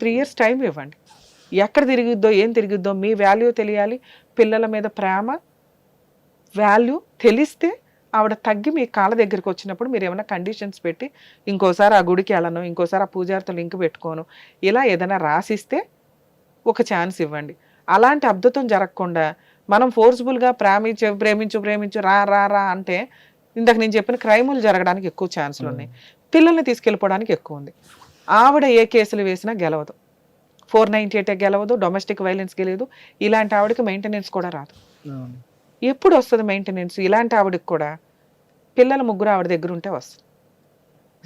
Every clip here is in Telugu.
త్రీ ఇయర్స్ టైం ఇవ్వండి. ఎక్కడ తిరిగిద్దో ఏం తిరిగిద్దో మీ వాల్యూ తెలియాలి. పిల్లల మీద ప్రేమ వాల్యూ తెలిస్తే ఆవిడ తగ్గి మీ కాళ్ళ దగ్గరికి వచ్చినప్పుడు మీరు ఏమైనా కండిషన్స్ పెట్టి ఇంకోసారి ఆ గుడికి వెళ్ళను ఇంకోసారి ఆ పూజారితో లింక్ పెట్టుకోను ఇలా ఏదైనా రాసిస్తే ఒక ఛాన్స్ ఇవ్వండి. అలాంటి అద్భుతం జరగకుండా మనం ఫోర్స్ఫుల్గా ప్రేమించు ప్రేమించు ప్రేమించు రా రా రా అంటే ఇందాక నేను చెప్పిన క్రైములు జరగడానికి ఎక్కువ ఛాన్సులు ఉన్నాయి. పిల్లల్ని తీసుకెళ్ళిపోవడానికి ఎక్కువ ఉంది. ఆవిడ ఏ కేసులు వేసినా గెలవదు. ఫోర్ నైంటీ ఎయిట్ గెలవదు డొమెస్టిక్ వైలెన్స్ గెలవదు ఇలాంటి ఆవిడకి మెయింటెనెన్స్ కూడా రాదు. ఎప్పుడు వస్తుంది మెయింటెనెన్స్? ఇలాంటి ఆవిడకి కూడా పిల్లల ముగ్గురు ఆవిడ దగ్గర ఉంటే వస్తుంది.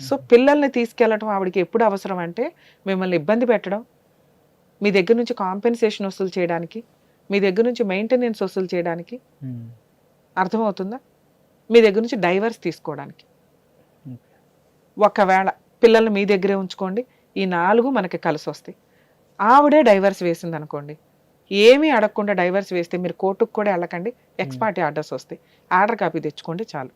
సో పిల్లల్ని తీసుకెళ్ళటం ఆవిడకి ఎప్పుడు అవసరం అంటే మిమ్మల్ని ఇబ్బంది పెట్టడం మీ దగ్గర నుంచి కాంపెన్సేషన్ వసూలు చేయడానికి మీ దగ్గర నుంచి మెయింటెనెన్స్ వసూలు చేయడానికి. అర్థమవుతుందా? మీ దగ్గర నుంచి డైవర్స్ తీసుకోవడానికి. ఒకవేళ పిల్లల్ని మీ దగ్గరే ఉంచుకోండి. ఈ నాలుగు మనకి కలిసి వస్తాయి. ఆవిడే డైవర్స్ వేసింది అనుకోండి ఏమీ అడగకుండా డైవర్స్ వేస్తే మీరు కోర్టుకు కూడా వెళ్ళకండి. ఎక్స్పార్టీ ఆర్డర్స్ వస్తాయి. ఆర్డర్ కాపీ తెచ్చుకోండి చాలు.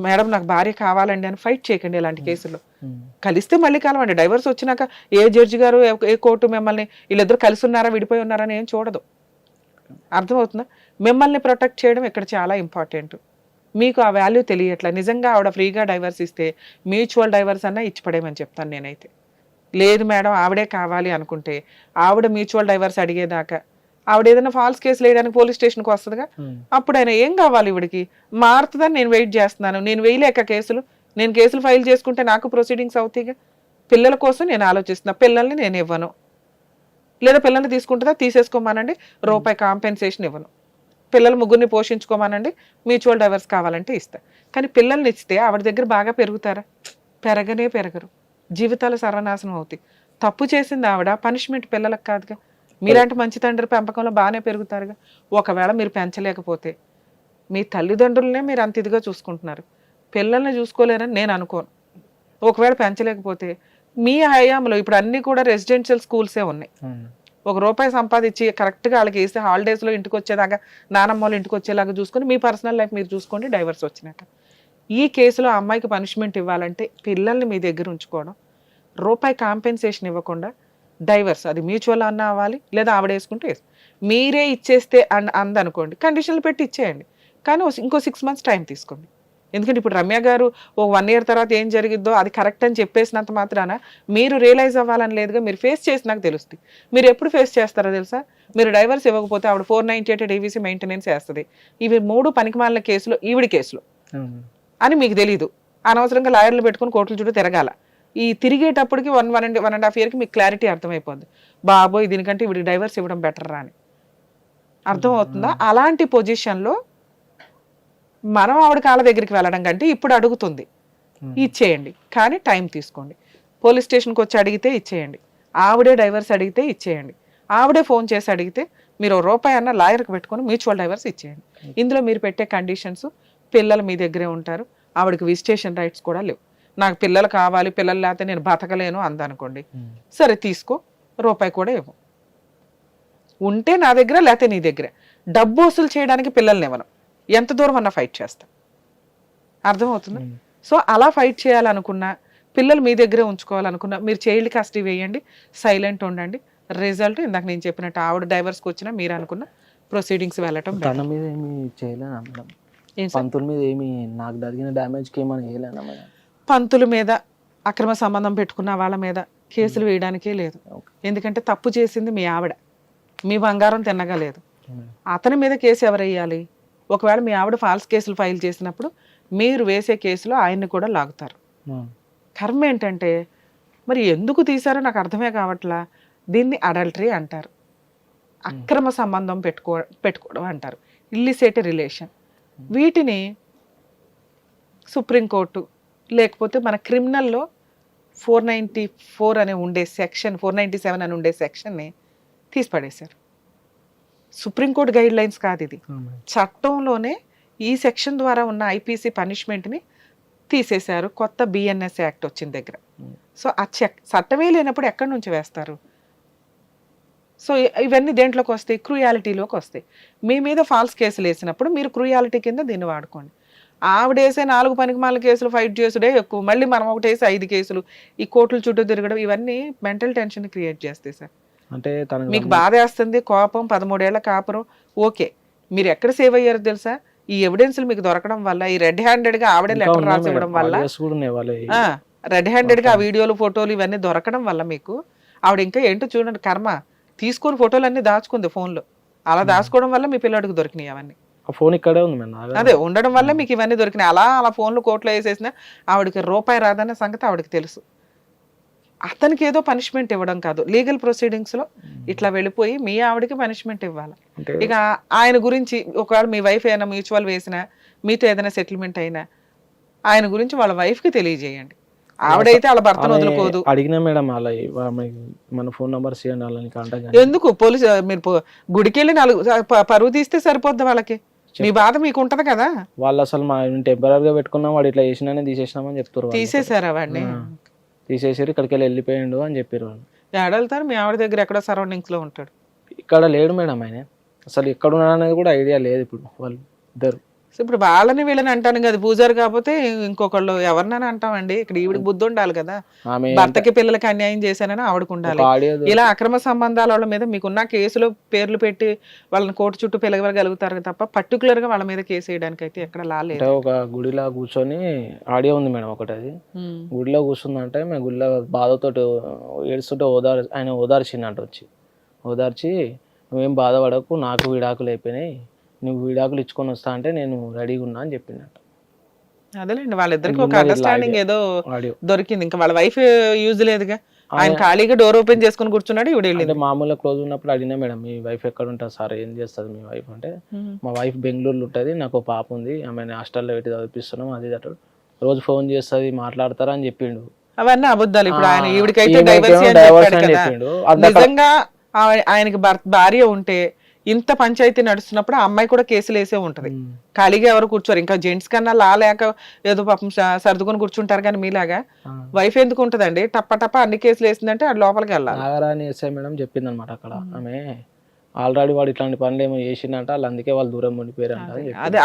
మేడం నాకు భార్య కావాలండి అని ఫైట్ చేయకండి ఇలాంటి కేసుల్లో. ఉమ్. కలిస్తే మళ్ళీ కలవండి. డైవర్స్ వచ్చినాక ఏ జడ్జి గారు ఏ- ఏ కోర్టు మిమ్మల్ని వీళ్ళిద్దరు కలిసి ఉన్నారా విడిపోయి ఉన్నారా అని ఏం చూడదు. అర్థమవుతుందా? మిమ్మల్ని ప్రొటెక్ట్ చేయడం ఇక్కడ చాలా ఇంపార్టెంట్ మీకు ఆ వాల్యూ తెలియట్లే. నిజంగా ఆవిడ ఫ్రీగా డైవర్స్ ఇస్తే మ్యూచువల్ డైవర్స్ అన్నా ఇచ్చి పడేయమని చెప్తాను నేనైతే. లేదు మేడం ఆవిడే కావాలి అనుకుంటే ఆవిడ మ్యూచువల్ డైవర్స్ అడిగేదాకా. ఆవిడ ఏదైనా ఫాల్స్ కేసులు వేయడానికి పోలీస్ స్టేషన్కి వస్తుందిగా? ఉమ్. అప్పుడు ఆయన ఏం కావాలి ఇవిడికి? మారుతుందని నేను వెయిట్ చేస్తున్నాను. నేను వేయలేక కేసులు. నేను కేసులు ఫైల్ చేసుకుంటే నాకు ప్రొసీడింగ్స్ అవుతాయిగా? పిల్లల కోసం నేను ఆలోచిస్తున్నా. పిల్లల్ని నేను ఇవ్వను. లేదా పిల్లల్ని తీసుకుంటుందా? తీసేసుకోమానండి. రూపాయి కాంపెన్సేషన్ ఇవ్వను. పిల్లలు ముగ్గురిని పోషించుకోమానండి. మ్యూచువల్ డైవర్స్ కావాలంటే ఇస్తా. కానీ పిల్లల్ని ఇస్తే ఆవిడ దగ్గర బాగా పెరుగుతారా? పెరగనే పెరగరు. జీవితాలు సర్వనాశనం అవుతాయి. తప్పు చేసింది ఆవిడ పనిష్మెంట్ పిల్లలకు కాదుగా. మీలాంటి మంచి తండ్రి పెంపకంలో బాగానే పెరుగుతారుగా. ఒకవేళ మీరు పెంచలేకపోతే మీ తల్లిదండ్రులనే మీరు అంత ఇదిగా చూసుకుంటున్నారు. పిల్లల్ని చూసుకోలేరని నేను అనుకోను. ఒకవేళ పెంచలేకపోతే మీ హయాంలో ఇప్పుడు అన్నీ కూడా రెసిడెన్షియల్ స్కూల్సే ఉన్నాయి. ఒక రూపాయి సంపాదించి కరెక్ట్గా వాళ్ళకి వేస్తే హాలిడేస్లో ఇంటికి వచ్చేదాకా నానమ్మ వాళ్ళు ఇంటికి వచ్చేలాగా చూసుకొని మీ పర్సనల్ లైఫ్ మీరు చూసుకోండి డైవర్స్ వచ్చినాక. ఈ కేసులో అమ్మాయికి పనిష్మెంట్ ఇవ్వాలంటే పిల్లల్ని మీ దగ్గర ఉంచుకోవడం రూపాయి కాంపెన్సేషన్ ఇవ్వకుండా డైవర్స్ అది మ్యూచువల్ అన్న అవ్వాలి లేదా ఆవిడ వేసుకుంటే మీరే ఇచ్చేస్తే అన్ అందనుకోండి కండిషన్లు పెట్టి ఇచ్చేయండి. కానీ ఇంకో సిక్స్ మంత్స్ టైం తీసుకోండి. ఎందుకంటే ఇప్పుడు రమ్య గారు ఓ వన్ ఇయర్ తర్వాత ఏం జరిగిద్దో అది కరెక్ట్ అని చెప్పేసినంత మాత్రాన మీరు రియలైజ్ అవ్వాలని లేదుగా మీరు ఫేస్ చేసినాక తెలుస్తుంది. మీరు ఎప్పుడు ఫేస్ చేస్తారో తెలుసా? మీరు డైవర్స్ ఇవ్వకపోతే ఆవిడ four ninety eight DVC maintenance వేస్తుంది ఇవి మూడు పనికిమాలిన కేసులు ఈవిడి కేసులు. అని మీకు తెలియదు అనవసరంగా లాయర్లు పెట్టుకుని కోర్టుల చుట్టూ తిరగాల. ఈ తిరిగేటప్పటికి one one and one and half ఇయర్కి మీకు క్లారిటీ అర్థమైపోద్ది. బాబోయ్ దీనికంటే ఇవిడికి డైవర్స్ ఇవ్వడం బెటర్ రా అని. అర్థమవుతుందా? అలాంటి పొజిషన్లో మనం ఆవిడ కాళ్ళ దగ్గరికి వెళ్ళడం కంటే ఇప్పుడు అడుగుతుంది. ఇచ్చేయండి. కానీ టైం తీసుకోండి. పోలీస్ స్టేషన్కి వచ్చి అడిగితే ఇచ్చేయండి. ఆవిడే డైవర్స్ అడిగితే ఇచ్చేయండి. ఆవిడే ఫోన్ చేసి అడిగితే మీరు రూపాయి అన్న లాయర్కి పెట్టుకొని మ్యూచువల్ డైవర్స్ ఇచ్చేయండి. ఇందులో మీరు పెట్టే కండిషన్స్ పిల్లలు మీ దగ్గరే ఉంటారు. ఆవిడకి విజిటేషన్ రైట్స్ కూడా లేవు. నాకు పిల్లలు కావాలి పిల్లలు లేకపోతే నేను బతకలేను అందనుకోండి. సరే తీసుకో. రూపాయి కూడా ఇవ్వు. ఉంటే నా దగ్గర లేకపోతే నీ దగ్గర. డబ్బు వసూలు చేయడానికి పిల్లల్ని ఇవ్వను. ఎంత దూరం అన్నా ఫైట్ చేస్తా అర్థమవుతుందా ఉమ్. సో అలా ఫైట్ చేయాలనుకున్నా పిల్లలు మీ దగ్గరే ఉంచుకోవాలనుకున్నా మీరు చైల్డ్ కస్టడీ వేయండి సైలెంట్ ఉండండి రిజల్ట్ ఇందాక నేను చెప్పినట్టు ఆవిడ డైవర్స్కి వచ్చినా మీరు అనుకున్న ప్రొసీడింగ్స్ వెళ్ళటం. తన మీద ఏమి చేయలేనా మేడం? పంతుల మీద ఏమి నాకు జరిగిన డ్యామేజ్కి ఏమైనా మేడం పంతుల మీద అక్రమ సంబంధం పెట్టుకున్న వాళ్ళ మీద కేసులు వేయడానికే లేదు. ఎందుకంటే తప్పు చేసింది మీ ఆవిడ మీ బంగారం తిన్నగా లేదు ఉమ్. అతని మీద కేసు ఎవరు వేయాలి ఒకవేళ మీ ఆవిడ ఫాల్స్ కేసులు ఫైల్ చేసినప్పుడు మీరు వేసే కేసులో ఆయన్ని కూడా లాగుతారు. కర్మ ఏంటంటే మరి ఎందుకు తీశారో నాకు అర్థమే కావట్లా. దీన్ని అడల్టరీ అంటారు. అక్రమ సంబంధం పెట్టుకో పెట్టుకోవడం అంటారు. ఇల్లిసేట్ రిలేషన్ వీటిని సుప్రీంకోర్టు లేకపోతే మన క్రిమినల్లో ఫోర్ నైంటీ ఫోర్ అనే ఉండే సెక్షన్ ఫోర్ నైంటీ సెవెన్ అని ఉండే సెక్షన్ని తీసిపడేశారు. సుప్రీంకోర్టు గైడ్ లైన్స్ కాదు ఇది. చట్టంలోనే ఈ సెక్షన్ ద్వారా ఉన్న ఐపీసీ పనిష్మెంట్ని తీసేశారు కొత్త బిఎన్ఎస్ యాక్ట్ వచ్చిన దగ్గర. సో ఆ చెక్ చట్టమే లేనప్పుడు ఎక్కడి నుంచి వేస్తారు? సో ఇవన్నీ దేంట్లోకి వస్తాయి? క్రూయాలిటీలోకి వస్తాయి. మీ మీద ఫాల్స్ కేసులు వేసినప్పుడు మీరు క్రూయాలిటీ కింద దీన్ని వాడుకోండి. ఆవిడేసే నాలుగు పనికి మాల కేసులు ఫైట్ చేసుడే ఎక్కువ. మళ్ళీ మనం ఒకటేసి ఐదు కేసులు ఈ కోర్టుల చుట్టూ తిరగడం ఇవన్నీ మెంటల్ టెన్షన్ క్రియేట్ చేస్తాయి సార్. అంటే తనకు మీకు బాధ వేస్తుంది కోపం పదమూడేళ్ళ కాపురం. ఓకే. మీరు ఎక్కడ సేవ్ అయ్యారో తెలుసా? ఈ ఎవిడెన్స్లు మీకు దొరకడం వల్ల ఈ రెడ్ హ్యాండెడ్గా ఆవిడే లెటర్ రాసి ఇవ్వడం. వల్ల రెడ్ హ్యాండెడ్గా ఆ వీడియోలు ఫోటోలు ఇవన్నీ దొరకడం వల్ల మీకు ఆవిడ ఇంకా ఏంటో చూడండి. కర్మ తీసుకుని ఫోటోలు అన్ని దాచుకుంది phone లో అలా దాచుకోవడం వల్ల మీ పిల్లడికి దొరికినాయి అవన్నీ. ఫోన్ ఇక్కడే ఉంది. అదే ఉండడం వల్ల మీకు ఇవన్నీ దొరికినాయి. అలా అలా ఫోన్లు కోట్లో వేసేసిన ఆవిడకి రూపాయి రాదన్న సంగతి ఆవిడకి తెలుసు. అతనికి ఏదో పనిష్మెంట్ ఇవ్వడం కాదు. లీగల్ ప్రొసీడింగ్స్లో ఇట్లా వెళ్ళిపోయి మీ ఆవిడకి పనిష్మెంట్ ఇవ్వాలి. ఇక ఆయన గురించి ఒకవేళ మీ వైఫ్ ఏదైనా మ్యూచువల్ వేసినా మీతో ఏదైనా సెటిల్మెంట్ అయినా ఆయన గురించి వాళ్ళ wife కి తెలియజేయండి. ఆవిడైతే వాళ్ళ భర్తను ఆమె వదులుకోదు. అడిగినా మేడం అలా మన ఫోన్ కాంటాక్ట్ ఎందుకు? పోలీసు మీరు గుడికి వెళ్ళి నాలుగు పరువు తీస్తే సరిపోద్ది వాళ్ళకి. మీ బాధ మీకు ఉంటది కదా? వాళ్ళు అసలు మా టెంపరీ గా పెట్టుకున్నాం వాడు ఇట్లా చేసినానే తీసేసినామని చెప్తారు. తీసేశారా వాడిని. తీసేసారు ఇక్కడికి వెళ్ళి వెళ్ళిపోయిండు అని చెప్పారు వాళ్ళు. ఏడవెళ్తారు మీ ఆవిడ దగ్గర ఎక్కడో సరౌండింగ్స్లో ఉంటాడు. ఇక్కడ లేడు మేడం ఆయన. అసలు ఎక్కడ ఉన్నాడు అనేది కూడా ఐడియా లేదు ఇప్పుడు వాళ్ళు ఇద్దరు. సో ఇప్పుడు వాళ్ళని వీళ్ళని అంటాను కదా పూజారు కాకపోతే ఇంకొకళ్ళు ఎవరినైనా అంటామండి. ఇక్కడ ఈవిడికి బుద్ధి ఉండాలి కదా. భర్తకి పిల్లలకి అన్యాయం చేశానని ఆవిడకు ఉండాలి. ఇలా అక్రమ సంబంధాల వాళ్ళ మీద మీకున్న కేసులో పేర్లు పెట్టి వాళ్ళని కోర్టు చుట్టూ పిలవగలుగుతారు తప్ప పర్టికులర్గా వాళ్ళ మీద కేసు వేయడానికి అయితే ఎక్కడ లాలేదు ఒక గుడిలో కూర్చొని ఆడియో ఉంది మేడం ఒకటి అది. గుడిలో కూర్చుందంటే మేము గుడిలో బాధతోటి ఏడుస్తుంటే ఓదార్ ఆయన ఓదార్చిందంట వచ్చి. ఓదార్చి నువ్వేం బాధపడకు నాకు విడాకులు అయిపోయినాయి. నువ్వు విడాకులు ఇచ్చుకొని వస్తా అంటే నేను రెడీగా ఉన్నా అని చెప్పిందంట. అదేలేండి వాళ్ళిద్దరికి ఒక అండర్స్టాండింగ్ ఏదో దొరికింది. ఇంకా వాళ్ళ వైఫ్ యూజ్ లేదుగా. ఆయన ఖాళీగా డోర్ ఓపెన్ చేసుకుని కూర్చున్నాడు ఇవిడ అంటే వెళ్ళింది మామూలుగా క్లోజ్ ఉన్నప్పుడు అడిగినా మేడం మీ వైఫ్ ఎక్కడ ఉంటుంది సార్? ఏం చేస్తుంది మీ వైఫ్ అంటే. మా వైఫ్ బెంగళూరులో ఉంటుంది నాకు పాప ఉంది ఆమె హాస్టల్లో పెట్టి చదివిస్తున్నాం అది అటు రోజు ఫోన్ చేస్తుంది మాట్లాడతారా? అని చెప్పిండు. అవన్నీ అబద్ధాలు. ఇప్పుడు ఆయన ఈవిడికైతే డైవర్సీ అని చెప్పాడు. నిజంగా ఆయ- ఆయనకి భార్య ఉంటే ఇంత పంచాయతీ నడుస్తున్నప్పుడు ఆ అమ్మాయి కూడా కేసులు వేసే ఉంటది. ఖాళీగా ఎవరు కూర్చోరు. ఇంకా జెంట్స్ కన్నా లా లేక ఏదో పాపం సర్దుకొని కూర్చుంటారు కానీ మీలాగా. వైఫ్ ఎందుకు ఉంటదండి? టప్ప టప్ప అన్ని కేసులు వేసిందంటే అది లోపలికి వెళ్ళాలి. నాగరాణి ఎస్ఐ మేడం చెప్పింది అనమాట అక్కడ. ఆమె ఆల్రెడీ వాడు ఇట్లాంటి పనులు ఏమో చేసిందంట. వాళ్ళు అందుకే వాళ్ళు దూరం ఉండిపోయారు. అదే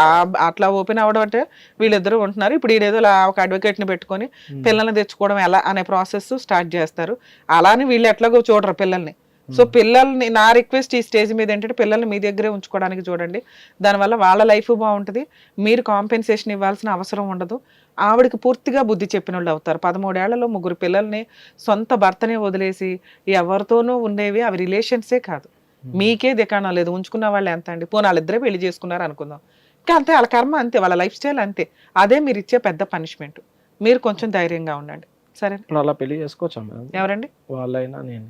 అట్లా ఓపెన్ అవ్వడం అంటే వీళ్ళిద్దరూ ఉంటున్నారు. ఇప్పుడు ఈడేదో ఒక అడ్వకేట్ని పెట్టుకొని పిల్లల్ని తెచ్చుకోవడం ఎలా అనే ప్రాసెస్ స్టార్ట్ చేస్తారు. అలానే వీళ్ళు ఎట్లాగో చూడరు పిల్లల్ని. సో పిల్లల్ని నా రిక్వెస్ట్ ఈ స్టేజ్ మీద ఏంటంటే పిల్లల్ని మీ దగ్గరే ఉంచుకోవడానికి చూడండి. దానివల్ల వాళ్ళ లైఫ్ బాగుంటుంది. మీరు కాంపెన్సేషన్ ఇవ్వాల్సిన అవసరం ఉండదు. ఆవిడకి పూర్తిగా బుద్ధి చెప్పిన వాళ్ళు అవుతారు. పదమూడేళ్ళలో ముగ్గురు పిల్లల్ని సొంత భర్తనే వదిలేసి ఎవరితోనూ ఉండేవి అవి రిలేషన్సే కాదు. మీకే దికాణం లేదు. ఉంచుకున్న వాళ్ళు ఎంత అండి? పోనీ వాళ్ళిద్దరే పెళ్ళి చేసుకున్నారు అనుకుందాం. ఇంకా అంతే వాళ్ళ కర్మ అంతే వాళ్ళ లైఫ్ స్టైల్ అంతే. అదే మీరు ఇచ్చే పెద్ద పనిష్మెంట్. మీరు కొంచెం ధైర్యంగా ఉండండి. సరే ఇప్పుడు అలా పెళ్ళి చేసుకోవచ్చా ఎవరండి? వాళ్ళైనా నేను.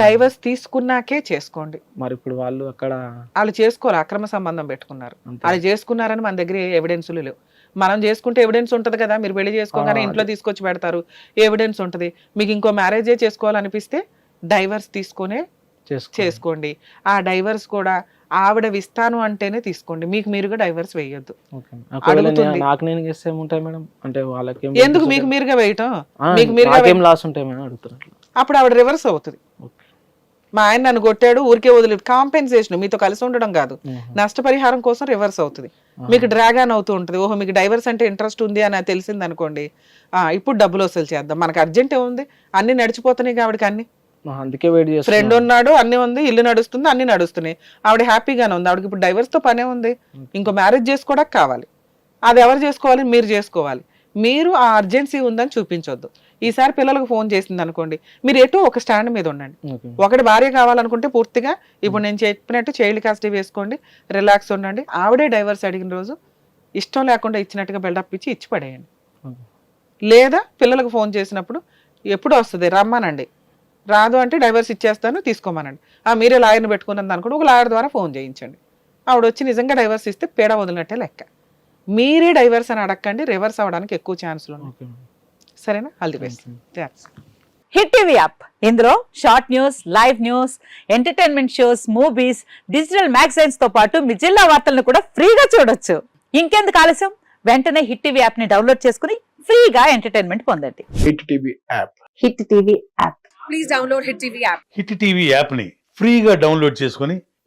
డైవర్స్ తీసుకున్నాకే చేసుకోండి. మరి ఇప్పుడు వాళ్ళు అక్కడ వాళ్ళు చేసుకోవాలి అక్రమ సంబంధం పెట్టుకున్నారు. వాళ్ళు చేసుకున్నారని మన దగ్గర ఎవిడెన్స్లు లేవు. మనం చేసుకుంటే ఎవిడెన్స్ ఉంటది కదా మీరు పెళ్ళి చేసుకోగానే ఇంట్లో తీసుకొచ్చి పెడతారు ఎవిడెన్స్ ఉంటది. మీకు ఇంకో మ్యారేజే చేసుకోవాలనిపిస్తే డైవర్స్ తీసుకునే చేసుకో చేసుకోండి. ఆ డైవర్స్ కూడా ఆవిడ విస్తాను అంటేనే తీసుకోండి. మీకు మీరుగా డైవర్స్ వేయొద్దు. నాకు నేను చేస్తే మేడం? అంటే వాళ్ళకి ఎందుకు మీకు? మీరుగా వేయటం? మీకు మీరుగా లాస్ ఉంటాయి మేడం? అడుగుతున్నట్లు అప్పుడు ఆవిడ రివర్స్ అవుతుంది. మా ఆయన నన్ను కొట్టాడు ఊరికే వదిలి కాంపెన్సేషన్ మీతో కలిసి ఉండడం కాదు. నష్టపరిహారం కోసం రివర్స్ అవుతుంది. మీకు డ్రాగ్ ఆన్ అవుతూ ఉంటుంది. ఓహో మీకు డైవర్స్ అంటే ఇంట్రెస్ట్ ఉంది అని తెలిసింది అనుకోండి. ఆ, ఇప్పుడు డబ్బులు వసూలు చేద్దాం. మనకు అర్జెంట్ ఏముంది అన్ని నడిచిపోతున్నాయి ఆవిడకి అన్ని. అందుకే వెయిట్ ఫ్రెండ్ ఉన్నాడు అన్ని ఉంది ఇల్లు నడుస్తుంది అన్ని నడుస్తున్నాయి. ఆవిడ హ్యాపీగానే ఉంది. ఆవిడకి ఇప్పుడు డైవర్స్తో పనే ఉంది. ఇంకో మ్యారేజ్ చేసుకోవడానికి కావాలి. అది ఎవరు చేసుకోవాలి? మీరు చేసుకోవాలి. మీరు ఆ అర్జెన్సీ ఉందని చూపించొద్దు. ఈసారి పిల్లలకు ఫోన్ చేసింది అనుకోండి మీరు ఎటు ఒక స్టాండ్ మీద ఉండండి. ఒకటి భార్య కావాలనుకుంటే పూర్తిగా ఇప్పుడు నేను చెప్పినట్టు చైల్డ్ కాస్టీ వేసుకోండి రిలాక్స్ ఉండండి. ఆవిడే డైవర్స్ అడిగిన రోజు ఇష్టం లేకుండా ఇచ్చినట్టుగా బిల్డప్ ఇచ్చి ఇచ్చి పడేయండి. లేదా పిల్లలకు ఫోన్ చేసినప్పుడు ఎప్పుడు వస్తుంది? రమ్మనండి. రాదు అంటే డైవర్స్ ఇచ్చేస్తాను తీసుకోమనండి. ఆ మీరే లాయర్ని పెట్టుకున్నది అనుకోండి ఒక లాయర్ ద్వారా ఫోన్ చేయించండి. ఆవిడ వచ్చి నిజంగా డైవర్స్ ఇస్తే పేడ వదిలినట్టే లెక్క. మీరే డైవర్స్ అని అడగండి రివర్స్ అవ్వడానికి ఎక్కువ ఛాన్సులు ఉన్నాయి. సరేనా? All the best. Hit TV app. ఇందులో short news live news entertainment shows movies digital మ్యాగజైన్స్తో పాటు మీ జిల్లా వార్తలను కూడా ఫ్రీగా చూడొచ్చు. ఇంకెందుకు ఆలస్యం? వెంటనే హిట్ టీవీ యాప్ని డౌన్లోడ్ చేసుకుని ఫ్రీగా ఎంటర్టైన్మెంట్ పొందండి. Hit TV app. Hit TV app. Hit TV యాప్ని ఫ్రీగా డౌన్లోడ్ చేసుకొని